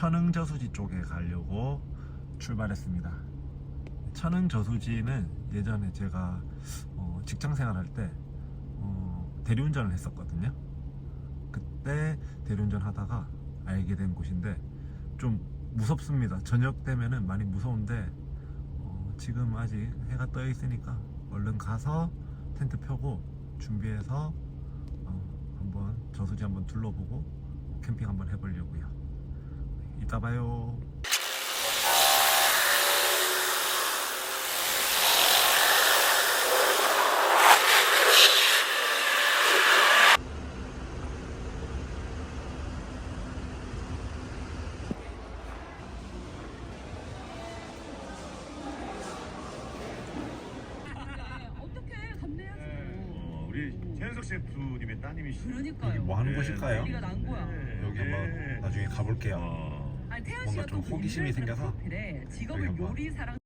천흥 저수지 쪽에 가려고 출발했습니다. 천흥 저수지는 예전에 제가 어, 직장 생활할 때 어, 대리운전을 했었거든요. 그때 대리운전 하다가 알게 된 곳인데 좀 무섭습니다. 저녁 되면은 많이 무서운데 어, 지금 아직 해가 떠 있으니까 얼른 가서 텐트 펴고 준비해서 어, 한번 저수지 한번 둘러보고 캠핑 한번 해보려고요. 이따 봐요. 어떻게 감내야지. 어, 우리 최현석 셰프님의 따님이시죠? 그러니까요. 뭐 하는 네. 곳일까요? 우리가 난 거야. 네. 여기 한번 나중에 가볼게요. 뭔가 좀또 호기심이 생겨서 여기 직업은. 요리사랑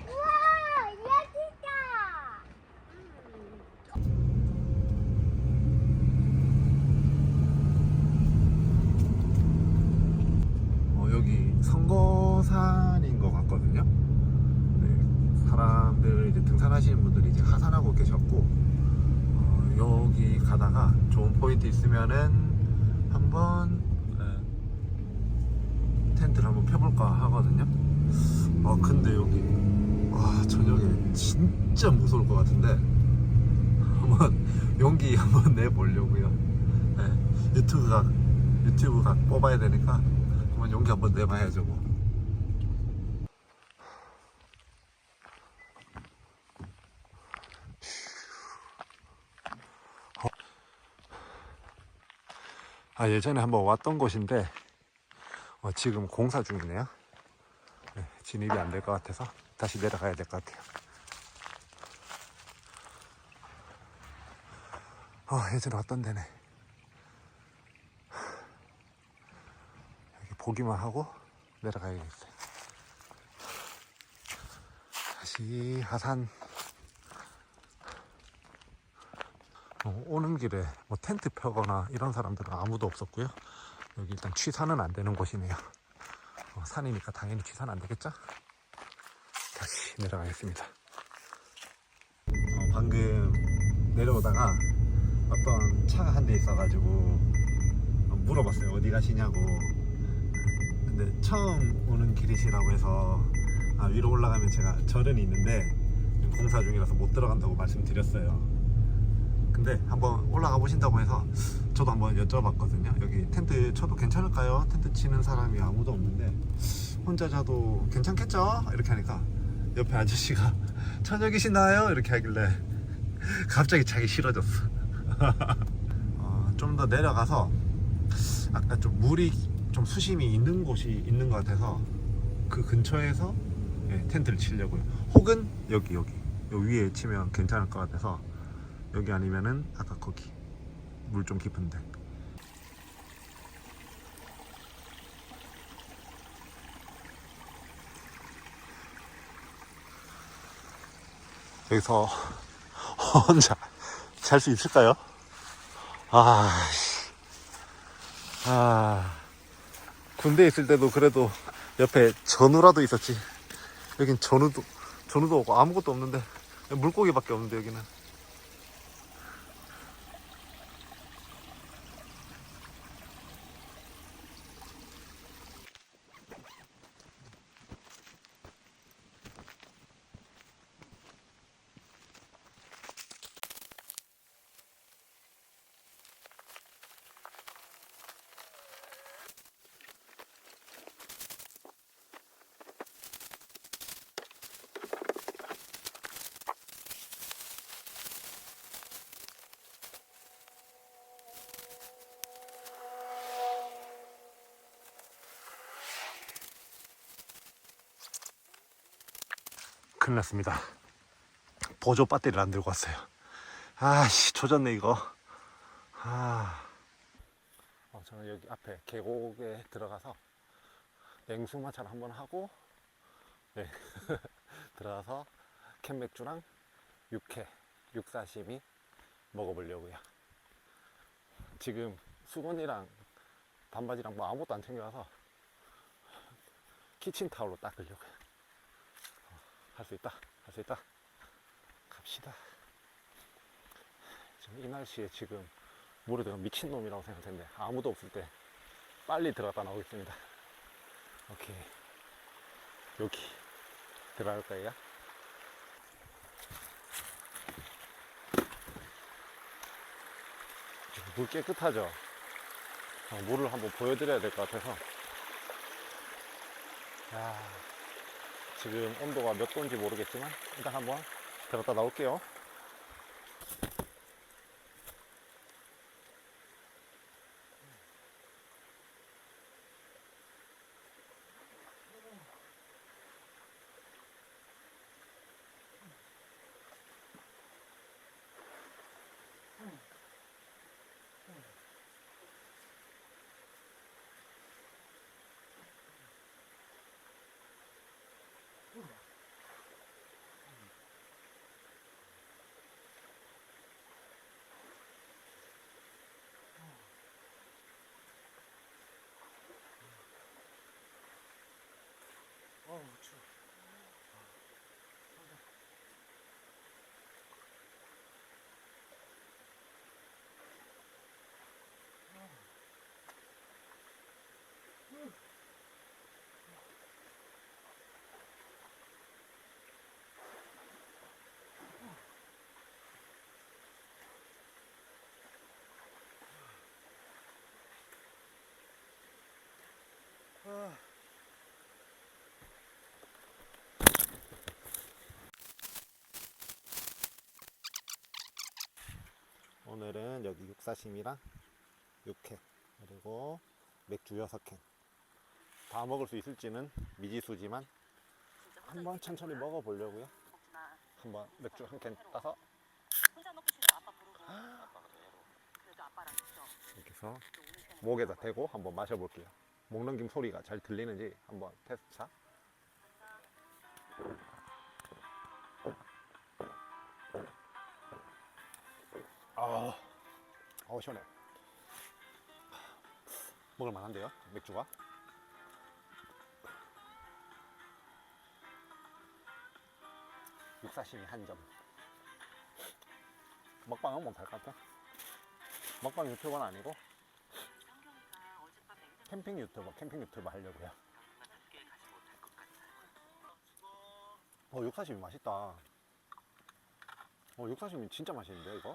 우와, 여기다. 어, 여기 선거산인 것 같거든요. 네, 사람들 이제 등산하시는 분들이 이제 하산하고 계셨고 어, 여기 가다가 좋은 포인트 있으면은 한번 네, 텐트를 한번 펴볼까 하거든요. 어 근데 여기 와 저녁에 진짜 무서울 것 같은데 한번 용기 한번 내보려고요. 네, 유튜브가 유튜브가 뽑아야 되니까 한번 용기 한번 내봐야죠 뭐. 아 예전에 한번 왔던 곳인데 어, 지금 공사 중이네요. 네, 진입이 안 될 것 같아서 다시 내려가야 될 것 같아요. 어, 예전에 왔던 데네. 여기 보기만 하고 내려가야겠어요. 다시 하산. 어, 오는 길에 뭐 텐트 펴거나 이런 사람들은 아무도 없었고요. 여기 일단 취사는 안 되는 곳이네요. 어, 산이니까 당연히 취사는 안 되겠죠? 다시 내려가겠습니다. 어, 방금 내려오다가 어떤 차가 한 대 있어가지고 어, 물어봤어요. 어디 가시냐고. 근데 처음 오는 길이시라고 해서 아, 위로 올라가면 제가 절은 있는데 공사 중이라서 못 들어간다고 말씀드렸어요. 근데 한번 올라가 보신다고 해서 저도 한번 여쭤봤거든요. 여기 텐트 쳐도 괜찮을까요? 텐트 치는 사람이 아무도 없는데 혼자 자도 괜찮겠죠? 이렇게 하니까 옆에 아저씨가 저녁이시나요? 이렇게 하길래 갑자기 자기 싫어졌어. 어, 좀 더 내려가서 아까 좀 물이 좀 수심이 있는 곳이 있는 것 같아서 그 근처에서 예, 텐트를 치려고요. 혹은 여기 여기 요 위에 치면 괜찮을 것 같아서 여기 아니면은 아까 거기 물 좀 깊은데 여기서 혼자 잘 수 있을까요? 아, 씨. 아, 군대 있을 때도 그래도 옆에 전우라도 있었지. 여긴 전우도, 전우도 없고 아무것도 없는데 물고기밖에 없는데 여기는. 큰일 났습니다. 보조 배터리를 안 들고 왔어요. 아씨, 조졌네, 이거. 아. 어, 저는 여기 앞에 계곡에 들어가서 냉수 마찰 한번 하고, 네. 들어가서 캔맥주랑 육회, 육사시미 먹어보려고요. 지금 수건이랑 반바지랑 뭐 아무것도 안 챙겨와서 키친타올로 닦으려고요. 할 수 있다, 할 수 있다. 갑시다. 지금 이 날씨에 지금 들어 미친놈이라고 생각했는데 아무도 없을 때 빨리 들어갔다 나오겠습니다. 오케이. 여기 들어갈 거예요. 물 깨끗하죠? 어, 물을 한번 보여드려야 될 것 같아서. 야, 지금 온도가 몇 도인지 모르겠지만 일단 한번 들어갔다 나올게요. 어우, 추워. 오늘은 여기 육사심이랑 육회 그리고 맥주 6캔. 다 먹을 수 있을지는 미지수지만 한번 천천히 먹어보려고요. 한번 맥주 한 캔 따서. 있어. 이렇게 해서 목에다 대고 한번 마셔볼게요. 목 넘김 소리가 잘 들리는지 한번 테스트 아, 어 시원해. 먹을 만한데요, 맥주가? 육사심이 한 점. 먹방은 못할 것 같아. 먹방 유튜버는 아니고 캠핑 유튜버, 캠핑 유튜버 하려고요. 어, 육사심이 맛있다. 어, 육사심이 진짜 맛있는데, 이거?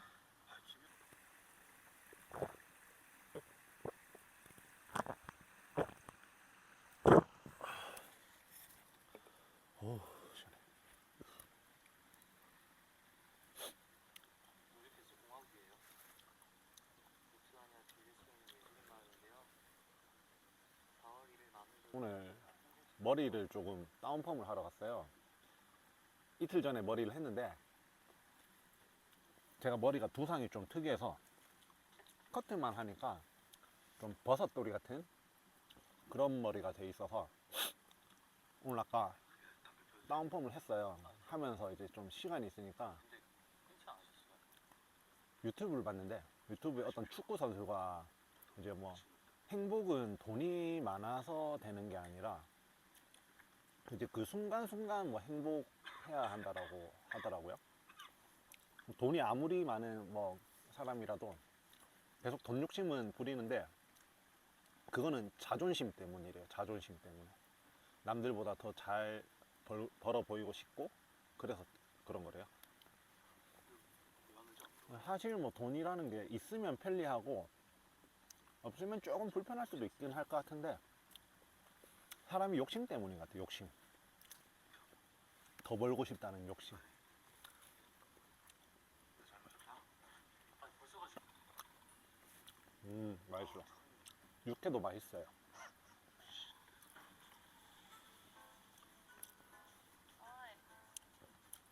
오, 시원해. 우리패스 공학이에요. 우트하냐 들릴 수 있는 예술의 마을인데요. 4월 1일 마무리 오늘 머리를 조금 다운펌을 하러 갔어요. 이틀 전에 머리를 했는데 제가 머리가 두상이 좀 특이해서 커트만 하니까 좀 버섯돌이 같은 그런 머리가 돼 있어서 오늘 아까 다운펌을 했어요. 하면서 이제 좀 시간이 있으니까? 유튜브를 봤는데 유튜브에 어떤 축구 선수가 이제 뭐 행복은 돈이 많아서 되는 게 아니라 이제 그 순간순간 뭐 행복해야 한다라고 하더라고요. 돈이 아무리 많은 뭐 사람이라도 계속 돈 욕심은 부리는데 그거는 자존심 때문이래요. 자존심 때문에. 남들보다 더 잘 벌어 보이고 싶고 그래서 그런 거래요. 사실 뭐 돈이라는 게 있으면 편리하고 없으면 조금 불편할 수도 있긴 할 것 같은데 사람이 욕심 때문인 것 같아 욕심. 더 벌고 싶다는 욕심. 음 맛있어. 육회도 맛있어요.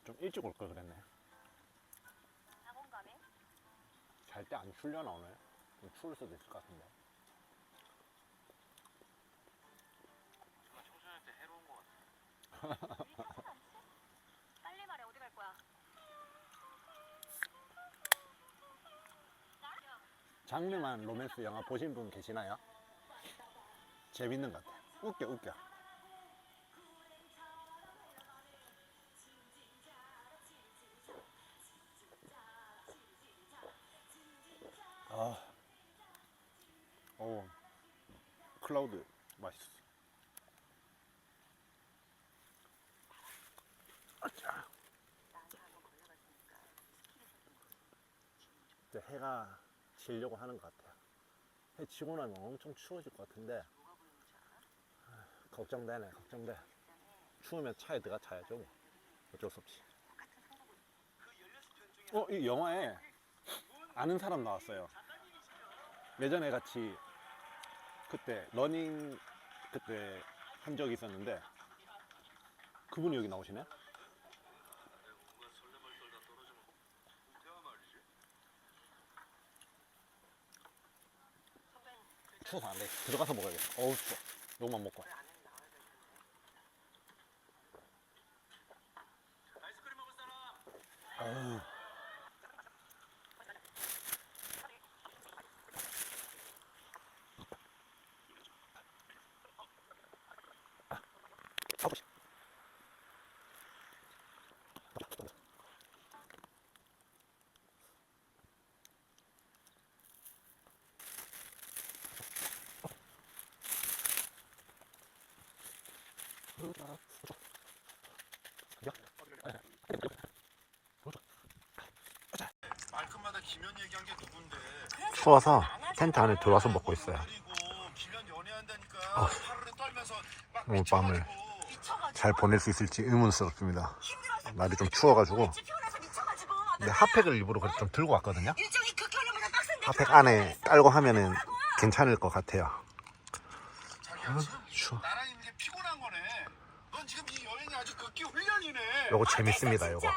좀 일찍 올 걸 그랬네. 학원 가네? 잘 때안 추려나 오늘 좀 추울 수도 있을 것 같은데. 청소년 때 해로운 것 같아. 빨리 말해 어디 갈 거야? 장르만 로맨스 영화 보신 분 계시나요? 재밌는 것 같아요. 웃겨, 웃겨. 해가 지려고 하는 것 같아요. 해 지고 나면 엄청 추워질 것 같은데 아, 걱정되네 걱정돼 추우면 차에 들어가 자야죠 뭐. 어쩔 수 없이 어? 이 영화에 아는 사람 나왔어요 예전에 같이 그때 러닝 그때 한 적이 있었는데 그분이 여기 나오시네 추워서 안 돼. 들어가서 먹어야겠어. 어우, 추워. 요것만 먹고. 어우. 아, 가보자. 말끝마다 김연 얘기한 게 누군데? 추워서 텐트 안에 들어와서 먹고 있어요. 어. 오늘 밤을. 잘 보낼 수 있을지 의문스럽습니다. 날이 좀 추워가지고. 근데 핫팩을 일부러 그래서 좀 들고 왔거든요. 핫팩 안에 깔고 하면은 괜찮을 것 같아요. 아, 추워. 요거 재밌습니다, 요거.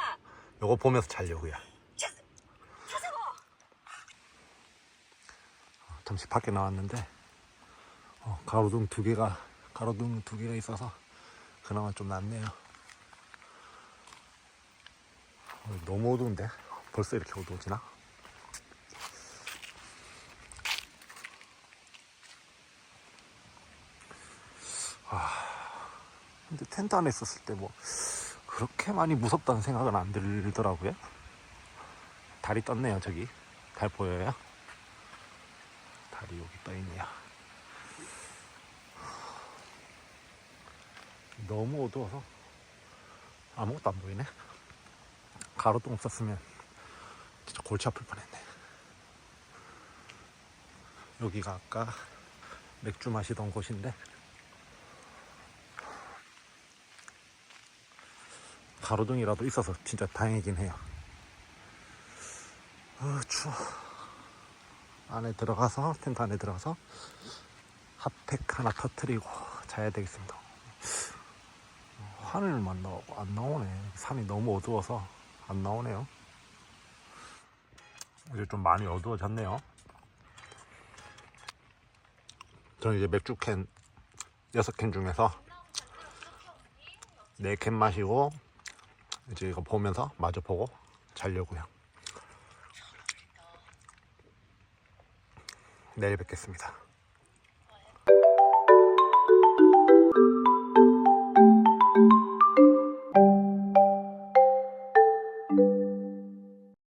요거 보면서 자려고요. 차세고 잠시 밖에 나왔는데 어, 가로등 두 개가 가로등 두 개가 있어서 그나마 좀 낫네요. 어, 너무 어두운데 벌써 이렇게 어두워지나? 아, 근데 텐트 안에 있었을 때 뭐 그렇게 많이 무섭다는 생각은 안 들더라고요. 달이 떴네요, 저기. 달 보여요? 달이 여기 떠 있네요. 너무 어두워서 아무것도 안 보이네. 가로등 없었으면 진짜 골치 아플 뻔했네. 여기가 아까 맥주 마시던 곳인데 가로등이라도 있어서 진짜 다행이긴 해요. 아 추워. 안에 들어가서 텐트 안에 들어가서 핫팩 하나 터트리고 자야 되겠습니다. 하늘만 나오고 안 나오네. 산이 너무 어두워서 안 나오네요. 이제 좀 많이 어두워졌네요. 저는 이제 맥주 캔 6캔 중에서 4캔 마시고 이제 이거 보면서 마저 보고 자려고요. 내일 뵙겠습니다.